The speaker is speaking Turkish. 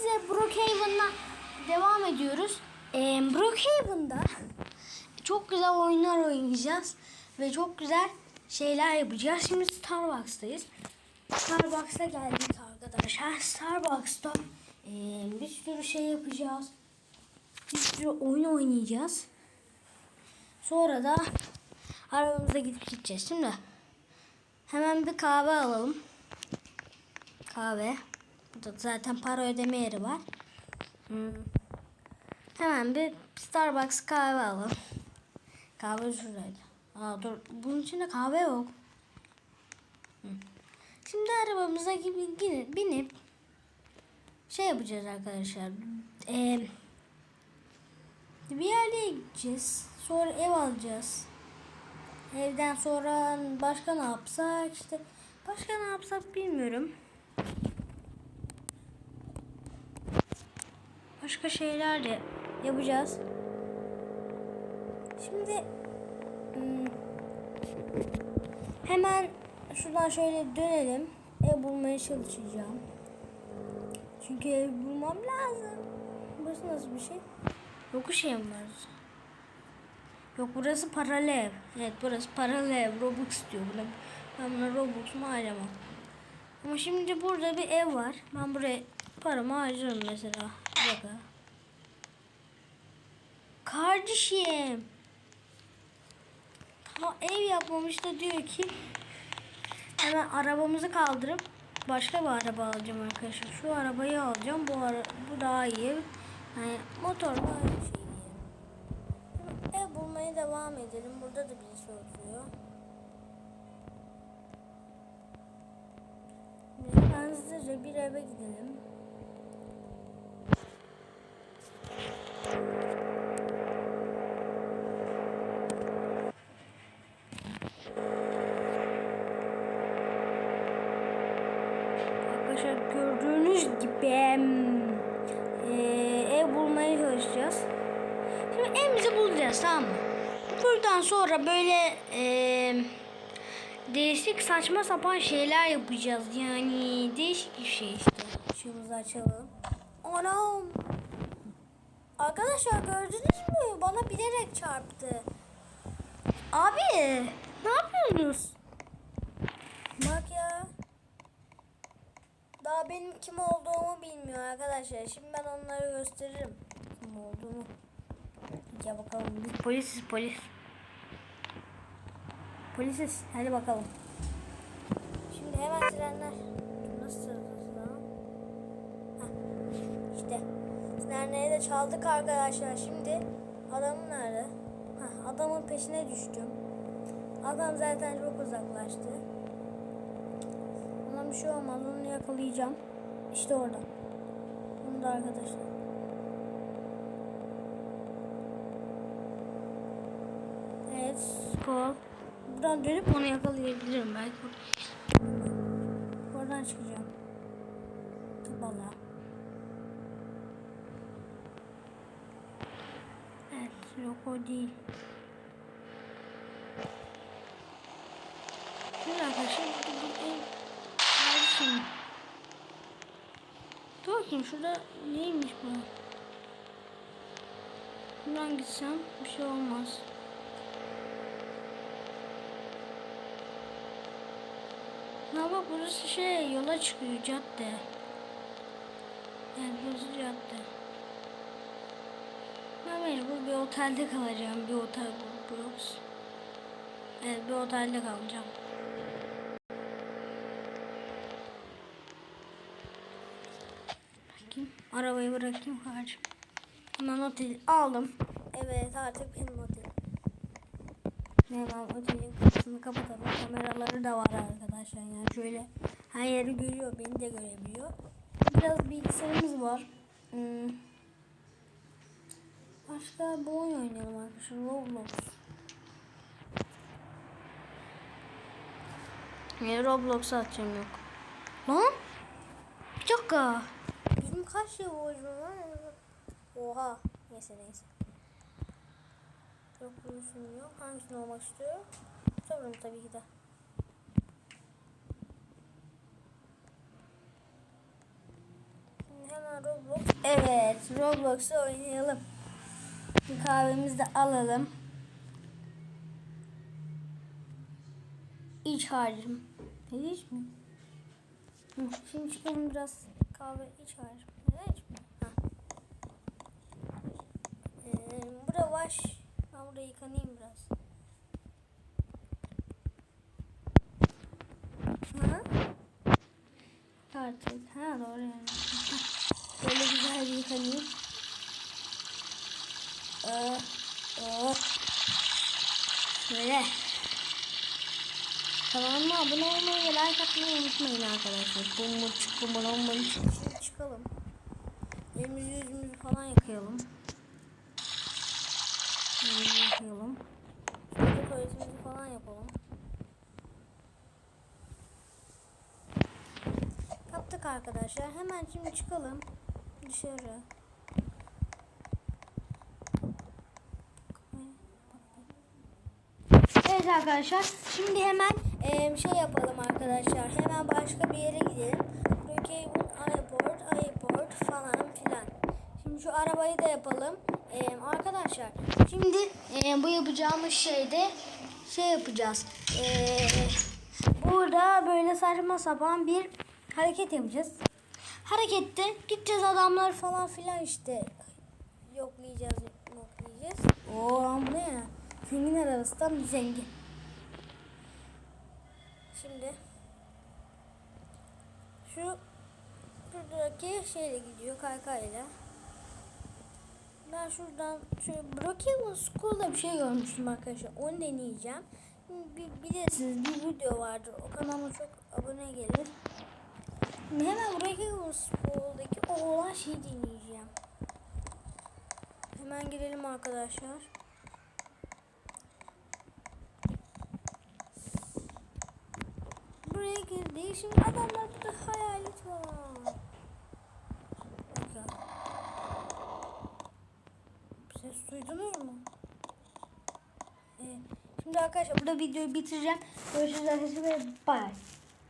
size Brookhaven'la devam ediyoruz. Ee, Brookhaven'da çok güzel oyunlar oynayacağız ve çok güzel şeyler yapacağız. Şimdi Starbucks'tayız. Starbucks'a geldik arkadaşlar. Starbucks'ta ee, bir sürü şey yapacağız. Bir sürü oyun oynayacağız. Sonra da arabamıza gidip gideceğiz. Şimdi hemen bir kahve alalım. Kahve. Burada zaten para ödeme yeri var. Hmm. Hemen bir Starbucks kahve alalım. Kahve şuradaydı. Aa dur. Bunun içinde kahve yok. Hı. Şimdi arabamıza gibi binip şey yapacağız arkadaşlar. Ee, bir yerlere gideceğiz. Sonra ev alacağız. Evden sonra başka ne yapsak işte başka ne yapsak bilmiyorum. Başka şeyler de yapacağız. Şimdi hmm, hemen şuradan şöyle dönelim. Ev bulmaya çalışacağım. Çünkü ev bulmam lazım. Burası nasıl bir şey? Yokuş ev mi var? Yok burası paralı ev. Evet burası paralı ev. Robux diyor buna. Ben buna Robux mu harcamam. Ama şimdi burada bir ev var. Ben buraya paramı harcarım mesela. Bir dakika. Kardeşim. Ha, ev yapmamış da diyor ki hemen arabamızı kaldırıp başka bir araba alacağım arkadaşlar. Şu arabayı alacağım. Bu ara bu daha iyi. Yani motor daha iyi şey diye. Şimdi ev bulmaya devam edelim. Burada da birisi oturuyor. Şimdi ben hızlıca bir eve gidelim. Arkadaşlar gördüğünüz gibi eee, ev bulmaya çalışacağız. Şimdi evimizi bulacağız tamam mı? Buradan sonra böyle eee, değişik saçma sapan şeyler yapacağız. Yani değişik bir şey işte. Şunu açalım. Anam. Arkadaşlar gördünüz mü? Bana bilerek çarptı. Abi ne yapıyorsunuz? Bak ya. Daha benim kim olduğumu bilmiyor arkadaşlar. Şimdi ben onları gösteririm. Kim olduğumu. Gel bakalım. Biz polisiz polis. Polisiz. Hadi bakalım. Şimdi hemen sirenler. Nasıl sırası İşte. Sirenleri de çaldık arkadaşlar. Şimdi adamın nerede? Heh, adamın peşine düştüm. Adam zaten çok uzaklaştı. Bir şey olmaz. Onu yakalayacağım. İşte orada. Bunu da arkadaşlar. Evet. Kol. Buradan dönüp onu yakalayabilirim belki. Oradan çıkacağım. Tıbala. Evet. Yok o değil. Dur arkadaşlar. Kardeşim. Dur bakayım şurada neymiş bu? Buradan gitsem bir şey olmaz. Ha bak burası şey yola çıkıyor cadde. Evet burası cadde. Ben mecbur bir otelde kalacağım. Bir otel bul- burası. Evet bir otelde kalacağım. Bakayım. Arabayı bırakayım kardeşim. Hemen oteli aldım. Evet artık benim otelim. Hemen otelin kapısını kapatalım. Kameraları da var arkadaşlar. Yani şöyle her yeri görüyor. Beni de görebiliyor. Biraz bilgisayarımız var. Hmm. Başka bir oyun oynayalım arkadaşlar. Roblox. Yani Roblox atacağım yok. Lan? Bir dakika. Kaç yıl borcum? Oha. Neyse neyse. Yok bunun yok. Hangisini olmak istiyor? Sorun tabii ki de. Şimdi hemen Roblox. Evet, Roblox'u oynayalım. Bir kahvemizi de alalım. İç harcım. Ne iç mi? Şimdi çıkalım biraz kahve iç harcım. Ne iç mi? Ha. Ee, vaş. Ben burayı yıkanayım biraz. Ha? Artık. Ha doğru yani. Böyle güzel bir yıkanayım. Ee, ee. Böyle. Kanalıma abone olmayı ve like atmayı unutmayın arkadaşlar. Bum bum çık bum bum bum çık. Şimdi çıkalım. Elimizi yüzümüzü falan yıkayalım. Elimizi yıkayalım. Şöyle tuvaletimizi falan yapalım. Yaptık arkadaşlar. Hemen şimdi çıkalım dışarı. Evet arkadaşlar. Şimdi hemen eee, şey yapalım arkadaşlar. Hemen başka bir yere gidelim. Brookhaven Airport, Airport falan filan. Şimdi şu arabayı da yapalım. Eee, arkadaşlar şimdi eee, bu yapacağımız şeyde şey yapacağız. Eee, burada böyle saçma sapan bir hareket yapacağız. Harekette gideceğiz adamlar falan filan işte yoklayacağız yoklayacağız. Oo lan ne ya? Zenginler arasından bir zengin. Şimdi şu şuradaki şeyle gidiyor kaykayla. Ben şuradan şöyle Brookhaven School'da bir şey görmüştüm arkadaşlar. Onu deneyeceğim. Bilirsiniz bir video vardır. O kanalıma çok abone gelir. Hemen Brookhaven School'daki o olan şeyi deneyeceğim. Hemen girelim arkadaşlar. Buraya girdik. Şimdi adamlarda hayalet var. Ses duydunuz mu? Ee, şimdi arkadaşlar burada videoyu bitireceğim. Görüşürüz arkadaşlar bye.